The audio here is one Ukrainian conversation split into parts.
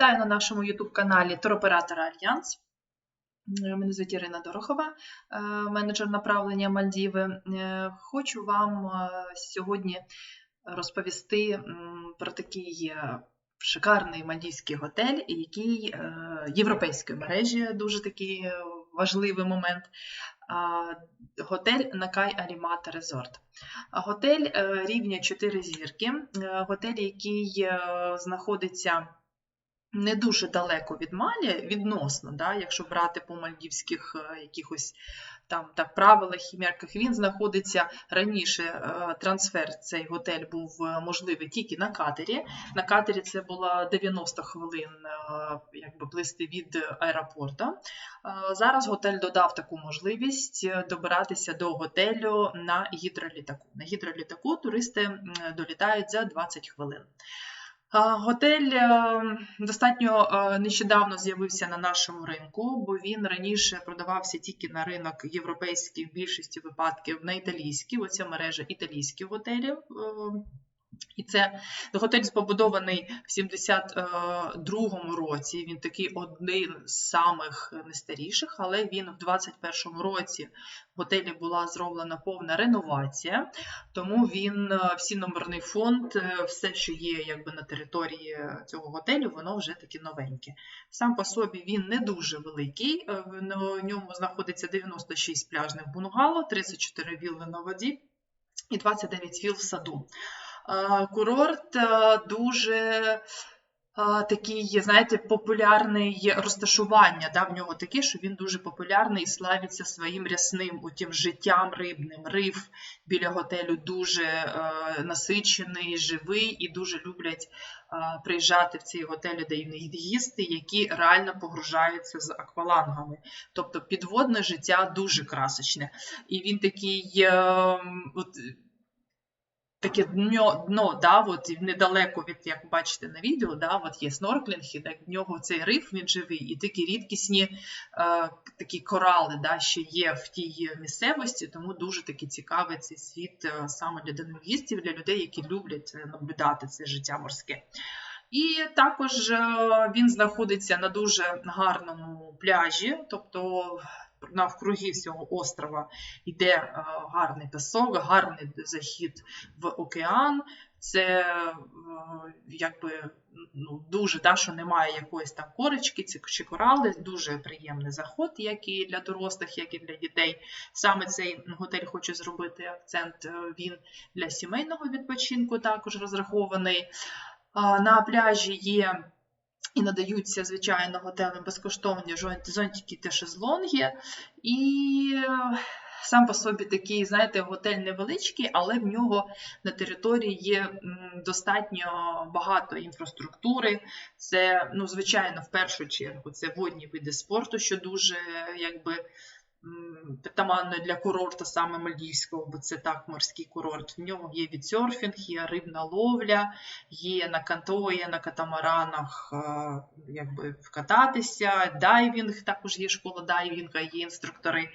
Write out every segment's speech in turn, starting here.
Вітаю на нашому YouTube-каналі Туроператора Альянс. Е, Мене звуть Ірина Дорохова, е, менеджер направлення Мальдіви. Е, Хочу вам сьогодні розповісти про такий шикарний мальдівський готель, який європейської мережі дуже такий важливий момент. Готель Накай Алімата Резорт. Готель рівня 4 зірки. Готель, який знаходиться не дуже далеко від Малі, відносно, да, якщо брати по мальдівських е, якихось там так правилах і мірках, він знаходиться раніше. е, Трансфер цей готель був е, можливий тільки на катері. На катері це було 90 хвилин якби плисти від аеропорту. Зараз готель додав таку можливість добиратися до готелю на гідролітаку. На гідролітаку туристи долітають за 20 хвилин. Готель е, достатньо е, нещодавно з'явився на нашому ринку, бо він раніше продавався тільки на ринок європейський, в більшості випадків на італійський. Оця мережа італійських готелів. Е, І це готель побудований в 72-му році. Він такий один з самих найстаріших, але він в 21-му році в готелі була зроблена повна реновація, тому він е, всі номерний фонд, е, все, що є якби на території цього готелю, воно вже таке новеньке. Сам по собі він не дуже великий. е, В ньому знаходиться 96 пляжних бунгало, 34 вілли на воді і 29 віл в саду. Курорт е, дуже е, такий, знаєте, популярний розташування. Да, в нього таке, що він дуже популярний і славиться своїм рясним утім життям рибним. Риф біля готелю дуже е, насичений, живий і дуже люблять приїжджати в ці готелі, де гісти, які реально погружаються з аквалангами. Тобто підводне життя дуже красочне. І він такий. Е, от, таке дно, дно да, от, і недалеко від, як бачите на відео, да, от є снорклінг, і так в нього цей риф він живий, і такі рідкісні е, такі корали да, ще є в тій місцевості, тому дуже таки цікавий цей світ е, саме для дальногістів, для людей, які люблять е, наблюдати це життя морське. І також е, він знаходиться на дуже гарному пляжі, тобто навкруги всього острова йде е, гарний пісок, гарний захід в океан. Це е, якби ну, дуже да, що немає якоїсь там корочки чи корали, дуже приємний заход, як і для дорослих, як і для дітей. Саме цей готель хочу зробити акцент. е, Він для сімейного відпочинку також розрахований. На пляжі є і надаються, звичайно, готелям безкоштовні зонтики та шезлонги. І сам по собі такий, знаєте, готель невеличкий, але в нього на території є достатньо багато інфраструктури. Це, ну, звичайно, в першу чергу це водні види спорту, що дуже якби. М, Притаманно для курорту саме Мальдівського, бо це так морський курорт. В ньому є відсерфінг, є рибна ловля, є на кантої, на катамаранах якби вкататися, дайвінг, також є школа дайвінга, є інструктори.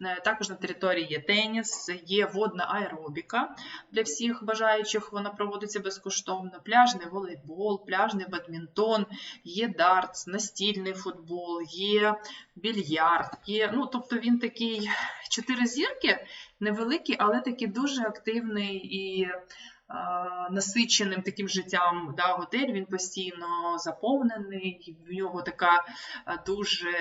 Е, Також на території є теніс, є водна аеробіка для всіх бажаючих. Вона проводиться безкоштовно. Пляжний волейбол, пляжний бадмінтон, є дартс, настільний футбол, є більярд. Є, ну, тобто він такий чотири зірки, невеликий, але такий дуже активний і е, насиченим таким життям да, готель. Він постійно заповнений, в нього така дуже.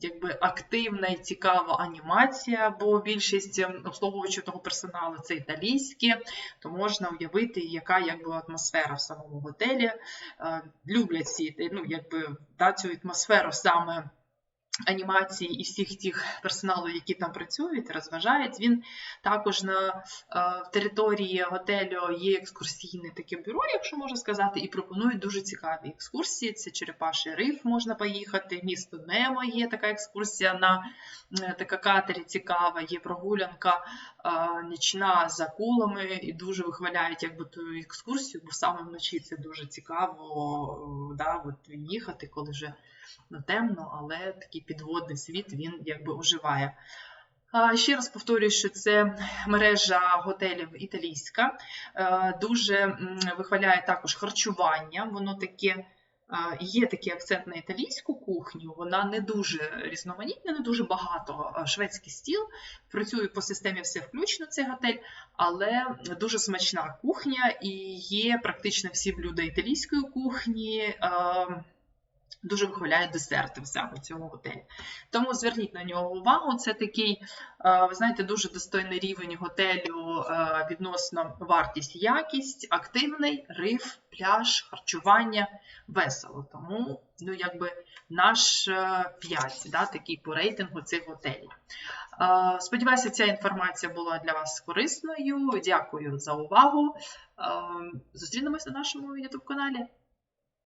Якби активна і цікава анімація, бо більшість ем, обслуговуючого персоналу це італійське, то можна уявити, яка якби атмосфера в самому готелі. Е, Люблять всі ну, якби, да, цю атмосферу саме анімації і всіх тих персоналу, які там працюють, розважають. Він також на е, в території готелю є екскурсійне таке бюро, якщо можна сказати, і пропонують дуже цікаві екскурсії. Це Черепаший риф можна поїхати, місто Немо є така екскурсія на е, така катері цікава, є прогулянка е, нічна з акулами, і дуже вихваляють якби ту екскурсію, бо саме вночі це дуже цікаво да, от, їхати, коли вже ну, темно, але такий підводний світ він якби оживає. Ще раз повторюю, що це мережа готелів італійська. Е, Дуже вихваляє також харчування. Воно таке Е, Є такий акцент на італійську кухню, вона не дуже різноманітна, не дуже багато. Е, Шведський стіл працює по системі все включно цей готель, але дуже смачна кухня і є практично всі блюда італійської кухні. Е, Дуже вихваляють десерти в саме цьому готелі. Тому зверніть на нього увагу. Це такий, е, ви знаєте, дуже достойний рівень готелю е, відносно вартість, якість, активний риф, пляж, харчування, весело. Тому, ну, якби наш 5, да, такий по рейтингу цих готелів. Е, Сподіваюся, ця інформація була для вас корисною. Дякую за увагу. Е, Зустрінемось на нашому YouTube каналі.